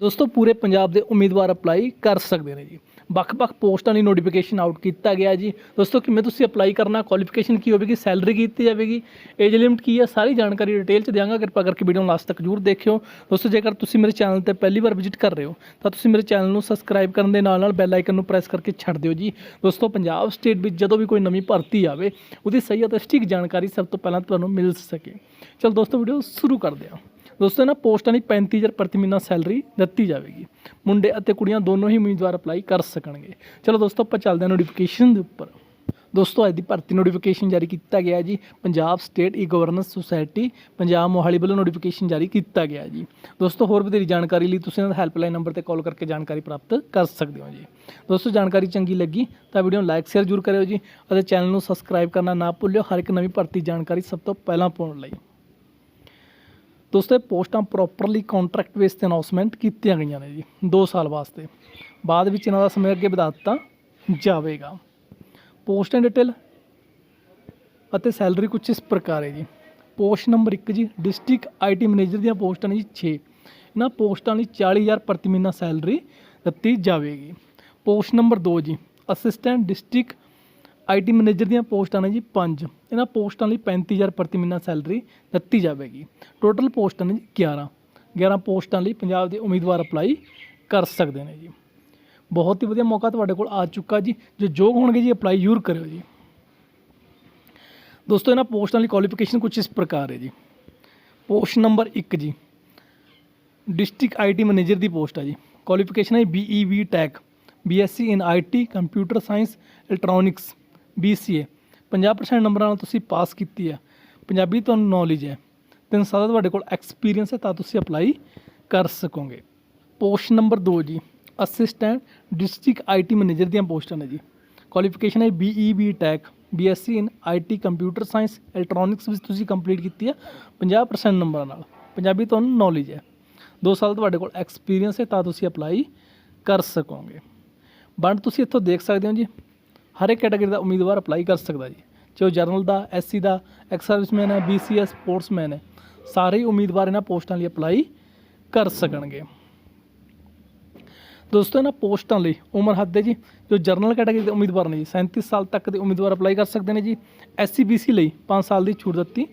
ਦੋਸਤੋ, ਪੂਰੇ ਪੰਜਾਬ ਦੇ ਉਮੀਦਵਾਰ ਅਪਲਾਈ ਕਰ ਸਕਦੇ ਨੇ ਜੀ। ਵੱਖ-ਵੱਖ ਪੋਸਟਾਂ ਦੀ ਨੋਟੀਫਿਕੇਸ਼ਨ ਆਊਟ ਕੀਤਾ ਗਿਆ ਜੀ। ਦੋਸਤੋ, ਕਿਵੇਂ ਤੁਸੀਂ ਅਪਲਾਈ ਕਰਨਾ ਕੁਆਲੀਫਿਕੇਸ਼ਨ ਕੀ ਹੋਵੇਗੀ ਸੈਲਰੀ ਕੀ ਦਿੱਤੀ ਜਾਵੇਗੀ ਏਜ ਲਿਮਟ ਕੀ ਹੈ, ਸਾਰੀ ਜਾਣਕਾਰੀ ਡਿਟੇਲ ਚ ਦਿਆਂਗਾ। ਕਿਰਪਾ ਕਰਕੇ ਵੀਡੀਓ ਨੂੰ ਲਾਸਟ ਤੱਕ ਜਰੂਰ ਦੇਖਿਓ। ਦੋਸਤੋ, ਜੇਕਰ ਤੁਸੀਂ ਮੇਰੇ ਚੈਨਲ ਤੇ ਪਹਿਲੀ ਵਾਰ ਵਿਜ਼ਿਟ ਕਰ ਰਹੇ ਹੋ, ਤਾਂ ਤੁਸੀਂ ਮੇਰੇ ਚੈਨਲ ਨੂੰ ਸਬਸਕ੍ਰਾਈਬ ਕਰਨ ਦੇ ਨਾਲ ਨਾਲ ਬੈਲ ਆਈਕਨ ਨੂੰ ਪ੍ਰੈਸ ਕਰਕੇ ਛੱਡ ਦਿਓ ਜੀ। ਦੋਸਤੋ, ਪੰਜਾਬ ਸਟੇਟ ਵਿੱਚ ਜਦੋਂ ਵੀ ਕੋਈ ਨਵੀਂ ਭਰਤੀ ਆਵੇ, ਉਹਦੀ ਸਹੀ ਅਤੇ ਸਟਿਕ ਜਾਣਕਾਰੀ ਸਭ ਤੋਂ ਪਹਿਲਾਂ ਤੁਹਾਨੂੰ ਮਿਲ ਸਕੇ। ਚਲ ਦੋਸਤੋ ਵੀਡੀਓ ਸ਼ੁਰੂ ਕਰਦੇ ਹਾਂ। ਦੋਸਤੋ, ਇਹਨਾਂ ਪੋਸਟਾਂ ਦੀ 35000 ਪ੍ਰਤੀ ਮਹੀਨਾ ਸੈਲਰੀ ਦਿੱਤੀ ਜਾਵੇਗੀ। ਮੁੰਡੇ ਅਤੇ ਕੁੜੀਆਂ ਦੋਨੋਂ ਹੀ ਉਮੀਦਵਾਰ ਅਪਲਾਈ ਕਰ ਸਕਣਗੇ। ਚਲੋ ਦੋਸਤੋ, ਆਪਾਂ ਚੱਲਦੇ ਹਾਂ ਨੋਟੀਫਿਕੇਸ਼ਨ ਦੇ ਉੱਪਰ। ਦੋਸਤੋ, ਅੱਜ ਦੀ ਭਰਤੀ ਨੋਟੀਫਿਕੇਸ਼ਨ ਜਾਰੀ ਕੀਤਾ ਗਿਆ ਜੀ। Punjab state E governance society Punjab Mohali ਵੱਲੋਂ ਨੋਟੀਫਿਕੇਸ਼ਨ ਜਾਰੀ ਕੀਤਾ ਗਿਆ ਜੀ। ਦੋਸਤੋ, ਹੋਰ ਵਧੇਰੀ ਜਾਣਕਾਰੀ ਲਈ ਤੁਸੀਂ ਇਹਨਾਂ ਦਾ ਹੈਲਪਲਾਈਨ ਨੰਬਰ ਤੇ ਕਾਲ ਕਰਕੇ ਜਾਣਕਾਰੀ ਪ੍ਰਾਪਤ ਕਰ ਸਕਦੇ ਹੋ ਜੀ। ਦੋਸਤੋ, ਜਾਣਕਾਰੀ ਚੰਗੀ ਲੱਗੀ ਤਾਂ ਵੀਡੀਓ ਨੂੰ ਲਾਈਕ ਸ਼ੇਅਰ ਜ਼ਰੂਰ ਕਰਿਓ ਜੀ ਅਤੇ ਚੈਨਲ ਨੂੰ ਸਬਸਕ੍ਰਾਈਬ ਕਰਨਾ ਨਾ ਭੁੱਲਿਓ। ਹਰ ਇੱਕ ਨਵੀਂ ਭਰਤੀ ਜਾਣਕਾਰੀ ਸਭ ਤੋਂ ਪਹਿਲਾਂ ਪਾਉਣ ਲਈ। ਦੋਸਤੋ ਇਹ ਪੋਸਟਾਂ ਪ੍ਰੋਪਰਲੀ ਕੰਟਰੈਕਟ ਬੇਸ ਤੇ ਅਨਾਉਂਸਮੈਂਟ ਕੀਤੀਆਂ ਗਈਆਂ ਨੇ ਜੀ 2 ਸਾਲ ਵਾਸਤੇ। ਬਾਅਦ ਵਿੱਚ ਇਹਨਾਂ ਦਾ ਸਮੇਂ ਅੱਗੇ ਵਧਾ ਦਿੱਤਾ ਜਾਵੇਗਾ। ਪੋਸਟ ਡਿਟੇਲ ਅਤੇ ਸੈਲਰੀ ਕੁਝ ਇਸ ਪ੍ਰਕਾਰ ਹੈ ਜੀ। ਪੋਸਟ ਨੰਬਰ 1 ਜੀ ਡਿਸਟ੍ਰਿਕਟ ਆਈਟੀ ਮੈਨੇਜਰ ਦੀਆਂ ਪੋਸਟਾਂ ਨੇ ਜੀ 6 ਇਹਨਾਂ ਪੋਸਟਾਂ ਲਈ 40000 ਪ੍ਰਤੀ ਮਹੀਨਾ ਸੈਲਰੀ ਦਿੱਤੀ ਜਾਵੇਗੀ। ਪੋਸਟ ਨੰਬਰ 2 ਜੀ ਅਸਿਸਟੈਂਟ ਡਿਸਟ੍ਰਿਕਟ ਆਈਟੀ ਮੈਨੇਜਰ ਦੀਆਂ ਪੋਸਟਾਂ ਨੇ ਜੀ 5 ਇਹਨਾਂ ਪੋਸਟਾਂ ਲਈ 35000 ਪ੍ਰਤੀ ਮਹੀਨਾ ਸੈਲਰੀ ਦਿੱਤੀ ਜਾਵੇਗੀ। ਟੋਟਲ ਪੋਸਟਾਂ ਨੇ ਜੀ 11 11 ਪੋਸਟਾਂ ਲਈ ਪੰਜਾਬ ਦੇ ਉਮੀਦਵਾਰ ਅਪਲਾਈ ਕਰ ਸਕਦੇ ਨੇ ਜੀ। ਬਹੁਤ ਹੀ ਵਧੀਆ ਮੌਕਾ ਤੁਹਾਡੇ ਕੋਲ ਆ ਚੁੱਕਾ ਜੀ। ਜੋ ਯੋਗ ਹੋਣਗੇ ਜੀ, ਅਪਲਾਈ ਜ਼ਰੂਰ ਕਰਿਓ ਜੀ। ਦੋਸਤੋ, ਇਹਨਾਂ ਪੋਸਟਾਂ ਲਈ ਕੁਆਲੀਫਿਕੇਸ਼ਨ ਕੁਝ ਇਸ ਪ੍ਰਕਾਰ ਹੈ ਜੀ। ਪੋਸਟ ਨੰਬਰ 1 ਜੀ। ਡਿਸਟ੍ਰਿਕਟ ਆਈਟੀ ਮੈਨੇਜਰ ਦੀ ਪੋਸਟ ਹੈ ਜੀ ਕੁਆਲੀਫਿਕੇਸ਼ਨ ਹੈ BE B tech BSc in IT computer science electronics BCA 50% ਨੰਬਰਾਂ ਨਾਲ ਤੁਸੀਂ ਪਾਸ ਕੀਤੀ ਹੈ। ਪੰਜਾਬੀ ਤੁਹਾਨੂੰ ਨੌਲੇਜ ਹੈ। ਤਿੰਨ ਸਾਲ ਦਾ ਤੁਹਾਡੇ ਕੋਲ ਐਕਸਪੀਰੀਅੰਸ ਹੈ ਤਾਂ ਤੁਸੀਂ ਅਪਲਾਈ ਕਰ ਸਕੋਗੇ। ਪੋਸਟ ਨੰਬਰ 2 ਜੀ। ਅਸਿਸਟੈਂਟ ਡਿਸਟ੍ਰਿਕਟ ਆਈਟੀ ਮੈਨੇਜਰ ਦੀਆਂ ਪੋਸਟਾਂ ਨੇ ਜੀ। ਕੁਆਲੀਫਿਕੇਸ਼ਨ ਹੈ BE B tech BSc in IT computer science electronics ਵਿੱਚ ਤੁਸੀਂ ਕੰਪਲੀਟ ਕੀਤੀ ਹੈ 50% ਨੰਬਰਾਂ ਨਾਲ। ਪੰਜਾਬੀ ਤੁਹਾਨੂੰ ਨੌਲੇਜ ਹੈ। 2 ਸਾਲ ਤੁਹਾਡੇ ਕੋਲ ਐਕਸਪੀਰੀਅੰਸ ਹੈ ਤਾਂ ਤੁਸੀਂ ਅਪਲਾਈ ਕਰ ਸਕੋਗੇ। ਵੰਡ ਤੁਸੀਂ ਇੱਥੋਂ ਦੇਖ ਸਕਦੇ ਹੋ ਜੀ। ਹਰ ਇੱਕ ਕੈਟਾਗਰੀ ਦਾ ਉਮੀਦਵਾਰ ਅਪਲਾਈ ਕਰ ਸਕਦਾ ਜੀ। ਚਾਹੇ ਉਹ ਜਰਨਲ ਦਾ ਐਸਸੀ ਦਾ ਐਕਸ ਸਰਵਿਸਮੈਨ ਹੈ ਬੀਸੀਐਸ ਸਪੋਰਟਸਮੈਨ ਹੈ, ਸਾਰੇ ਉਮੀਦਵਾਰ ਇਹਨਾਂ ਪੋਸਟਾਂ ਲਈ ਅਪਲਾਈ ਕਰ ਸਕਣਗੇ। ਦੋਸਤੋ, ਇਹਨਾਂ ਪੋਸਟਾਂ ਲਈ ਉਮਰ ਹੱਦ ਹੈ ਜੀ। ਜੋ ਜਰਨਲ ਕੈਟਾਗਰੀ ਦੇ ਉਮੀਦਵਾਰ ਨੇ ਜੀ 37 ਸਾਲ ਤੱਕ ਦੇ ਉਮੀਦਵਾਰ ਅਪਲਾਈ ਕਰ ਸਕਦੇ ਨੇ ਜੀ। ਐਸਸੀ ਬੀਸੀ ਲਈ 5 ਸਾਲ ਦੀ ਛੂਟ ਦਿੱਤੀ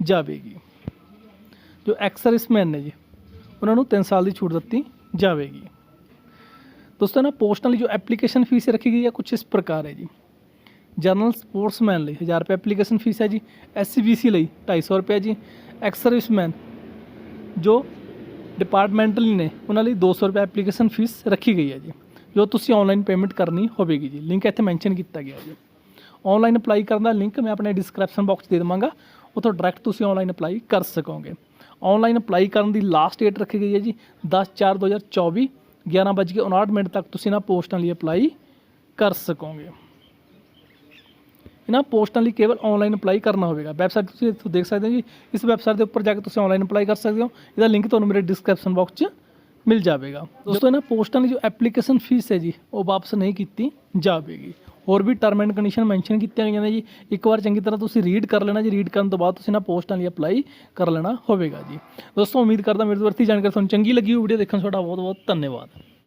ਜਾਵੇਗੀ। ਜੋ ਐਕਸ ਸਰਵਿਸਮੈਨ ਨੇ ਜੀ, ਉਹਨਾਂ ਨੂੰ 3 ਸਾਲ ਦੀ ਛੂਟ ਦਿੱਤੀ ਜਾਵੇਗੀ। ਦੋਸਤੋ ਨਾ ਪੋਸਟਾਂ ਲਈ ਜੋ ਐਪਲੀਕੇਸ਼ਨ ਫੀਸ ਰੱਖੀ ਗਈ ਹੈ ਕੁਝ ਇਸ ਪ੍ਰਕਾਰ ਹੈ ਜੀ। ਜਨਰਲ ਸਪੋਰਟਸਮੈਨ ਲਈ 1000 ਰੁਪਏ ਐਪਲੀਕੇਸ਼ਨ ਫੀਸ ਹੈ ਜੀ। ਐਸਸੀਬੀਸੀ ਲਈ 250 ਰੁਪਏ ਜੀ। ਐਕਸ ਸਰਵਿਸਮੈਨ ਜੋ ਡਿਪਾਰਟਮੈਂਟਲੀ ਨੇ, ਉਹਨਾਂ ਲਈ 200 ਰੁਪਏ ਐਪਲੀਕੇਸ਼ਨ ਫੀਸ ਰੱਖੀ ਗਈ ਹੈ ਜੀ। ਜੋ ਤੁਸੀਂ ਆਨਲਾਈਨ ਪੇਮੈਂਟ ਕਰਨੀ ਹੋਵੇਗੀ ਜੀ। ਲਿੰਕ ਇੱਥੇ ਮੈਂਸ਼ਨ ਕੀਤਾ ਗਿਆ ਜੀ। ਆਨਲਾਈਨ ਅਪਲਾਈ ਕਰਨ ਦਾ ਲਿੰਕ ਮੈਂ ਆਪਣੇ ਡਿਸਕ੍ਰਿਪਸ਼ਨ ਬਾਕਸ ਦੇ ਦੇਵਾਂਗਾ। ਉੱਥੋਂ ਡਾਇਰੈਕਟ ਤੁਸੀਂ ਆਨਲਾਈਨ ਅਪਲਾਈ ਕਰ ਸਕੋਗੇ। ਆਨਲਾਈਨ ਅਪਲਾਈ ਕਰਨ ਦੀ ਲਾਸਟ ਡੇਟ ਰੱਖੀ ਗਈ ਹੈ ਜੀ। 10/4/2024 11:59 ਮਿੰਟ ਤੱਕ ਤੁਸੀਂ ਇਹਨਾਂ ਪੋਸਟਾਂ ਲਈ ਅਪਲਾਈ ਕਰ ਸਕੋਗੇ। ਇਹਨਾਂ ਪੋਸਟਾਂ ਲਈ ਕੇਵਲ ਆਨਲਾਈਨ ਅਪਲਾਈ ਕਰਨਾ ਹੋਵੇਗਾ। ਵੈਬਸਾਈਟ ਤੁਸੀਂ ਇੱਥੋਂ ਦੇਖ ਸਕਦੇ ਹੋ ਜੀ। ਇਸ ਵੈਬਸਾਈਟ ਦੇ ਉੱਪਰ ਜਾ ਕੇ ਤੁਸੀਂ ਆਨਲਾਈਨ ਅਪਲਾਈ ਕਰ ਸਕਦੇ ਹੋ। ਇਹਦਾ ਲਿੰਕ ਤੁਹਾਨੂੰ ਮੇਰੇ ਡਿਸਕ੍ਰਿਪਸ਼ਨ ਬਾਕਸ 'ਚ ਮਿਲ ਜਾਵੇਗਾ। ਦੋਸਤੋ, ਇਹਨਾਂ ਪੋਸਟਾਂ ਲਈ ਜੋ ਐਪਲੀਕੇਸ਼ਨ ਫੀਸ ਹੈ ਜੀ, ਉਹ ਵਾਪਸ ਨਹੀਂ ਕੀਤੀ ਜਾਵੇਗੀ। ਹੋਰ ਵੀ ਟਰਮ ਐਂਡ ਕੰਡੀਸ਼ਨ ਮੈਂਸ਼ਨ ਕੀਤੀਆਂ ਗਈਆਂ ਨੇ ਜੀ। ਇੱਕ ਵਾਰ ਚੰਗੀ ਤਰ੍ਹਾਂ ਤੁਸੀਂ ਰੀਡ ਕਰ ਲੈਣਾ ਜੀ। ਰੀਡ ਕਰਨ ਤੋਂ ਬਾਅਦ ਤੁਸੀਂ ਇਹਨਾਂ ਪੋਸਟਾਂ ਲਈ ਅਪਲਾਈ ਕਰ ਲੈਣਾ ਹੋਵੇਗਾ ਜੀ। ਦੋਸਤੋ, ਉਮੀਦ ਕਰਦਾ ਮੇਰੇ ਤੋਂ ਵਰਤੀ ਜਾਣਕਾਰੀ ਤੁਹਾਨੂੰ ਚੰਗੀ ਲੱਗੀ ਹੋ ਵੀਡੀਓ ਦੇਖਣ ਤੁਹਾਡਾ ਬਹੁਤ ਬਹੁਤ ਧੰਨਵਾਦ।